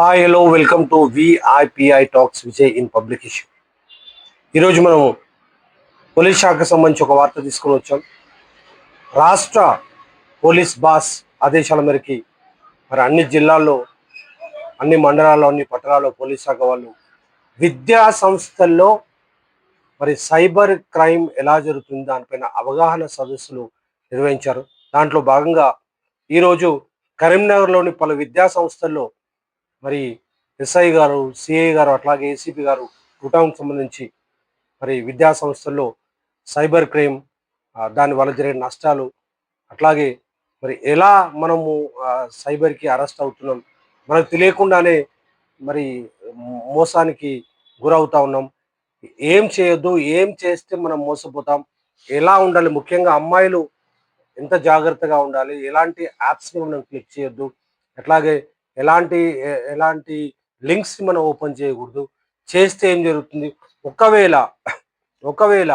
Hi hello welcome to VIPI talks Vijay in public issue ఈరోజు మనము police శాఖకు సంబంధించి ఒక వార్త తీసుకొని వచ్చాం. రాష్ట్ర పోలీస్ బాస్ ఆదేశాల మేరకి మరి అన్ని జిల్లాల్లో అన్ని మండలాల్లో అన్ని పట్టణాల్లో పోలీస్ శాఖ వాళ్ళు విద్యా సంస్థల్లో మరి సైబర్ క్రైమ్ ఎలా జరుగుతుంది దానిపైన అవగాహన సదస్సులు నిర్వహించారు. దాంట్లో భాగంగా ఈరోజు కరీంనగర్లోని పలు విద్యా సంస్థల్లో మరి ఎస్ఐ గారు సిఐ గారు అట్లాగే ఏసీపీ గారు కూటమికి సంబంధించి మరి విద్యా సంస్థల్లో సైబర్ క్రైమ్ దాని వల్ల జరిగే నష్టాలు అట్లాగే మరి ఎలా మనము సైబర్కి అరెస్ట్ అవుతున్నాం మనకు తెలియకుండానే మరి మోసానికి గురవుతా ఉన్నాం. ఏం చేయొద్దు ఏం చేస్తే మనం మోసపోతాం ఎలా ఉండాలి ముఖ్యంగా అమ్మాయిలు ఎంత జాగ్రత్తగా ఉండాలి ఎలాంటి యాప్స్ని మనం క్లిక్ చేయొద్దు అట్లాగే ఎలాంటి ఎలాంటి లింక్స్ మనం ఓపెన్ చేయకూడదు. చేస్తే ఏం జరుగుతుంది? ఒకవేళ ఒకవేళ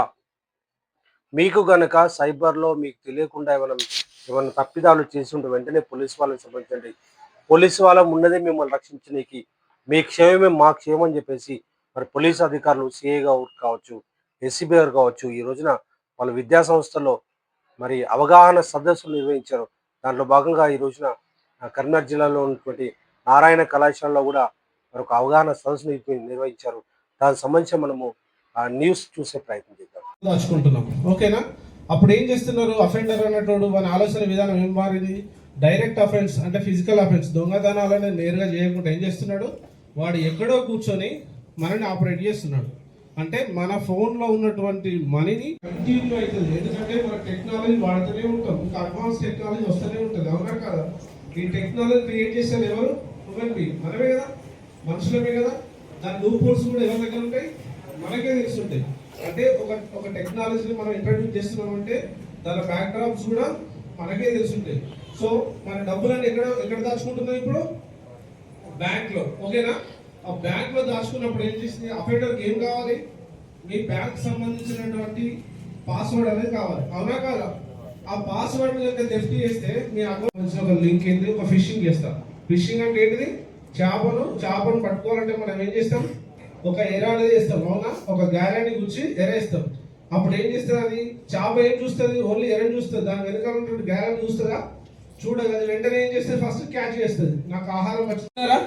మీకు గనక సైబర్లో మీకు తెలియకుండా ఏమైనా ఏమైనా తప్పిదాలు చేసి వెంటనే పోలీస్ వాళ్ళని సంబంధించండి పోలీస్ వాళ్ళం ఉన్నదే మిమ్మల్ని రక్షించడానికి మీ క్షేమమే మా క్షేమం అని చెప్పేసి మరి పోలీస్ అధికారులు సిఏ గారు కావచ్చు ఎస్సీబీ గారు కావచ్చు ఈ రోజున వాళ్ళ విద్యా సంస్థల్లో మరి అవగాహన సదస్సులు నిర్వహించారు. దాంట్లో భాగంగా ఈ రోజున కరీంనగర్ జిల్లాలో ఉన్నటువంటి నారాయణ కళాశాలలో కూడా మరొక అవగాహన సదస్సు నిర్వహించారు. దానికి సంబంధించి మనము ఆ న్యూస్ చూసే ప్రయత్నం చేద్దాం. దాచుకుంటున్నాం. ఓకేనా? అప్పుడు ఏం చేస్తున్నారు? అఫెండర్ అన్నట్టు మన ఆలోచన విధానం ఏం మారింది? డైరెక్ట్ అఫెన్స్ అంటే ఫిజికల్ అఫెన్స్ దొంగతనాలని నేరుగా చేయకుండా ఏం చేస్తున్నాడు? వాడు ఎక్కడో కూర్చొని మనని ఆపరేట్ చేస్తున్నాడు. అంటే మన ఫోన్లో ఉన్నటువంటి మనీని కంటిన్యూ అవుతుంది ఎందుకంటే మన టెక్నాలజీ వాడుతూనే ఉంటాం. ఇంకా అడ్వాన్స్ టెక్నాలజీ వస్తూనే ఉంటుంది. అవునా కదా? ఈ టెక్నాలజీ క్రియేట్ చేసేది ఎవరు? నువ్వండి మనమే కదా? మనుషులమే కదా? దాని లూప్ హోల్స్ కూడా ఎవరి దగ్గర ఉంటాయి? మనకే తెలుసుంటాయి. అంటే ఒక ఒక టెక్నాలజీని మనం ఇంట్రడ్యూస్ చేస్తున్నామంటే దాని బ్యాక్డ్రాప్స్ కూడా మనకే తెలుసుంటాయి. సో మన డబ్బులన్నీ ఎక్కడ ఎక్కడ దాచుకుంటున్నాం ఇప్పుడు? బ్యాంక్లో. ఓకేనా? ఆ బ్యాంక్లో దాచుకున్నప్పుడు ఏం చేసింది? అఫెండర్కి ఏం కావాలి? మీ బ్యాంక్ సంబంధించినటువంటి పాస్వర్డ్ అనేది కావాలి. అవునా కాదా? ఆ పాస్వర్డ్ కనుక థెఫ్ట్ చేస్తే మీ అకౌంట్ ఒక లింక్ ఏంటి ఒక ఫిషింగ్ చేస్తాం. ఫిషింగ్ అంటే ఏంటిది? చేపను చేపను పట్టుకోవాలంటే మనం ఏం చేస్తాం? ఒక ఎర అనేది చేస్తాం అవునా? ఒక గారాన్ని గుచ్చి ఎరేస్తాం అప్పుడు ఏం చేస్తుంది అది? చేప ఏం చూస్తుంది? ఓన్లీ ఎరని చూస్తుంది. దాని వెనకాల ఉన్నటువంటి గారాన్ని చూస్తుందా? చూడదు. వెంటనే ఏం చేస్తుంది? ఫస్ట్ క్యాచ్ చేస్తుంది. నాకు ఆహారం వచ్చిందారా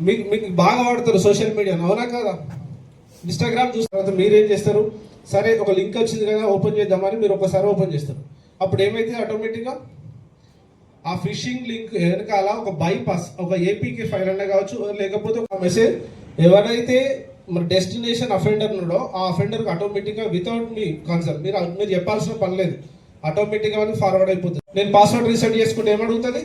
మీకు మీకు బాగా వాడతారు సోషల్ మీడియా అవునా కదా? ఇన్స్టాగ్రామ్ చూసిన తర్వాత మీరేం చేస్తారు? సరే ఒక లింక్ వచ్చింది కదా ఓపెన్ చేద్దామని మీరు ఒకసారి ఓపెన్ చేస్తారు. అప్పుడు ఏమైతే ఆటోమేటిక్గా ఆ ఫిషింగ్ లింక్ వెనకాల ఒక బైపాస్ ఒక ఏపీకి ఫైల్ అన్న కావచ్చు లేకపోతే ఒక మెసేజ్ ఎవరైతే మన డెస్టినేషన్ అఫెండర్ ఉన్నాడో ఆ అఫెండర్కి ఆటోమేటిక్గా వితౌట్ మీ కన్సర్న్ మీరు మీరు చెప్పాల్సిన పని లేదు. ఆటోమేటిక్గా అని ఫార్వర్డ్ అయిపోతుంది నేను పాస్వర్డ్ రీసెట్ చేసుకుంటే ఏమడుగుతుంది?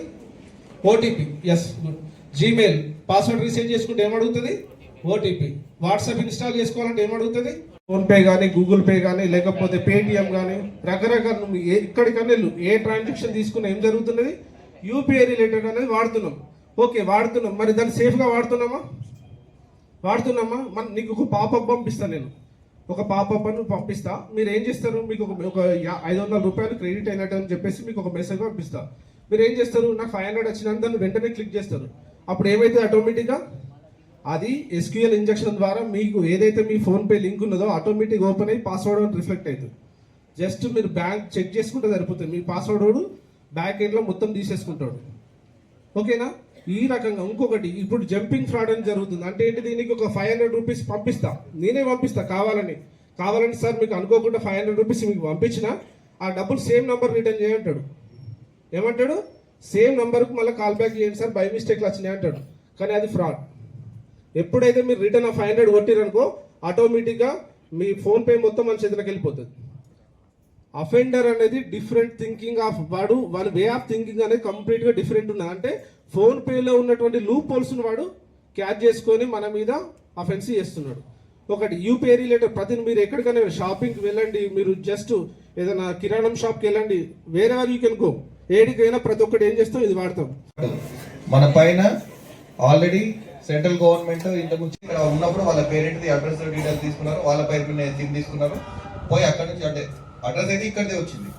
OTP yes good Gmail password reset చేసుకుంటే ఏమడుగుతుంది? ఓటీపీ వాట్సాప్ ఇన్స్టాల్ చేసుకోవాలంటే ఏమడుగుతుంది? ఫోన్పే కానీ గూగుల్ పే కానీ లేకపోతే పేటిఎం కానీ రకరకాల ఎక్కడికన్నా వెళ్ళు. ఏ ట్రాన్సాక్షన్ తీసుకున్నా ఏం జరుగుతున్నది? యూపీఐ రిలేటెడ్ అనేది వాడుతున్నాం. ఓకే వాడుతున్నాం. మరి దాన్ని సేఫ్గా వాడుతున్నామా? వాడుతున్నామా? మన నీకు ఒక పాపప్ పంపిస్తాను నేను. ఒక పాపప్ అని పంపిస్తా. మీరు ఏం చేస్తారు? మీకు ఒక ఒక ఐదు వందల రూపాయలు క్రెడిట్ అయినట్టు అని చెప్పేసి మీకు ఒక మెసేజ్ పంపిస్తా. మీరు ఏం చేస్తారు? నాకు ఫైవ్ హండ్రెడ్ వచ్చినంత వెంటనే క్లిక్ చేస్తారు. అప్పుడు ఏమైతే ఆటోమేటిక్గా? అది ఎస్క్యూఎల్ ఇంజెక్షన్ ద్వారా మీకు ఏదైతే మీ ఫోన్పే లింక్ ఉన్నదో ఆటోమేటిక్ ఓపెన్ అయ్యి పాస్వర్డ్ అని రిఫ్లెక్ట్ అవుతుంది. జస్ట్ మీరు బ్యాంక్ చెక్ చేసుకుంటే సరిపోతుంది. మీ పాస్వర్డ్ వాడు బ్యాక్ ఎండ్లో మొత్తం తీసేసుకుంటాడు. ఓకేనా ఈ రకంగా ఇంకొకటి ఇప్పుడు జంపింగ్ ఫ్రాడ్ అని జరుగుతుంది. అంటే ఏంటి? దీనికి ఒక ఫైవ్ హండ్రెడ్ రూపీస్ పంపిస్తా. నేనే పంపిస్తా కావాలని. కావాలని సార్ మీకు అనుకోకుండా ఫైవ్ హండ్రెడ్ రూపీస్ మీకు పంపించిన ఆ డబ్బులు సేమ్ నెంబర్ రిటర్న్ చేయంటాడు ఏమంటాడు? సేమ్ నెంబర్కు మళ్ళీ కాల్ బ్యాక్ చేయండి సార్ బై మిస్టేక్లు వచ్చినాయి అంటాడు. కానీ అది ఫ్రాడ్ ఎప్పుడైతే మీరు రిటర్న్ ఆ ఫైవ్ హండ్రెడ్ కొట్టిరనుకో ఆటోమేటిక్గా మీ ఫోన్పే మొత్తం మన చేతిలోకి వెళ్ళిపోతుంది. అఫెండర్ అనేది డిఫరెంట్ థింకింగ్ ఆఫ్ వాడు వాడి వే ఆఫ్ థింకింగ్ అనేది కంప్లీట్గా డిఫరెంట్ ఉన్నది. అంటే ఫోన్పేలో ఉన్నటువంటి లూప్ హోల్స్ని వాడు క్యాచ్ చేసుకొని మన మీద అఫెన్స్ చేస్తున్నాడు. ఒకటి యూపీఐ రిలేటెడ్ ప్రతి మీరు ఎక్కడికైనా షాపింగ్కి వెళ్ళండి మీరు జస్ట్ ఏదైనా కిరాణం షాప్కి వెళ్ళండి వేరే వారు యూ కెన్ గో ఏడికైనా ప్రతి ఒక్కటి ఏం చేస్తాం? ఇది వాడతాం. మన పైన ఆల్రెడీ సెంట్రల్ గవర్నమెంట్ ఇంతకు ఇక్కడ ఉన్నప్పుడు వాళ్ళ పేరెంట్ అడ్రస్ డీటెయిల్స్ తీసుకున్నారు వాళ్ళ పేరు మీద సిమ్ తీసుకున్నారు. పోయి అక్కడ నుంచి అంటే అడ్రస్ అయితే ఇక్కడదే వచ్చింది.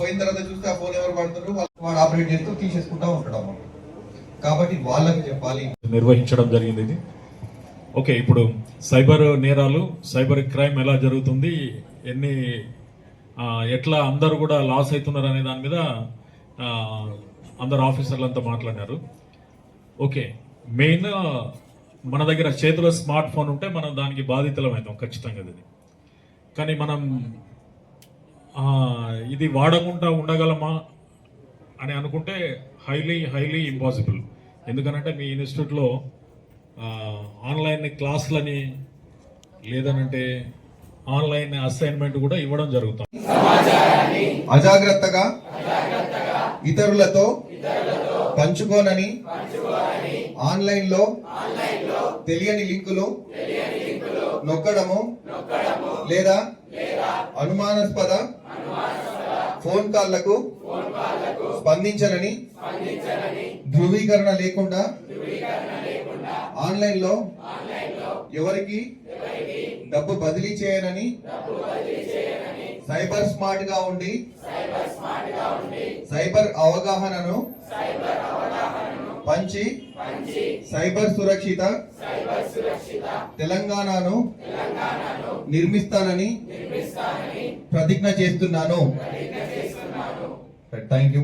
పోయిన తర్వాత చూస్తే ఆ ఫోన్ ఎవరు పడుతున్నారు వాళ్ళు వాడు ఆపరేట్ చేస్తూ తీసేసుకుంటా ఉంటాడు అన్నమాట కాబట్టి వాళ్ళకి చెప్పాలి. నిర్వహించడం జరిగింది ఇది. ఓకే ఇప్పుడు సైబర్ నేరాలు సైబర్ క్రైమ్ ఎలా జరుగుతుంది ఎన్ని ఎట్లా అందరూ కూడా లాస్ అవుతున్నారు అనే దాని మీద అందరు ఆఫీసర్లంతా మాట్లాడారు. ఓకే మెయిన్ మన దగ్గర చేతిలో స్మార్ట్ ఫోన్ ఉంటే మనం దానికి బాధితులం అవుతాం ఖచ్చితంగా ఇది కానీ మనం ఇది వాడకుండా ఉండగలమా అని అనుకుంటే హైలీ హైలీ ఇంపాసిబుల్. ఎందుకనంటే మీ ఇన్స్టిట్యూట్లో ఆన్లైన్ క్లాసులని లేదనంటే ఆన్లైన్ అసైన్మెంట్ కూడా ఇవ్వడం జరుగుతుంది అజాగ్రత్తగా ఇతరులతో పంచుకోనని ఆన్లైన్లో తెలియని లింకులు నొక్కడము లేదా అనుమానాస్పద ఫోన్ కాల్లకు స్పందించనని ధృవీకరణ లేకుండా ఆన్లైన్లో ఎవరికి డబ్బు బదిలీ చేయనని సైబర్ స్మార్ట్గా ఉండి సైబర్ అవగాహనను పంచి సైబర్ సురక్షిత తెలంగాణను నిర్మిస్తానని ప్రతిజ్ఞ చేస్తున్నాను. Thank you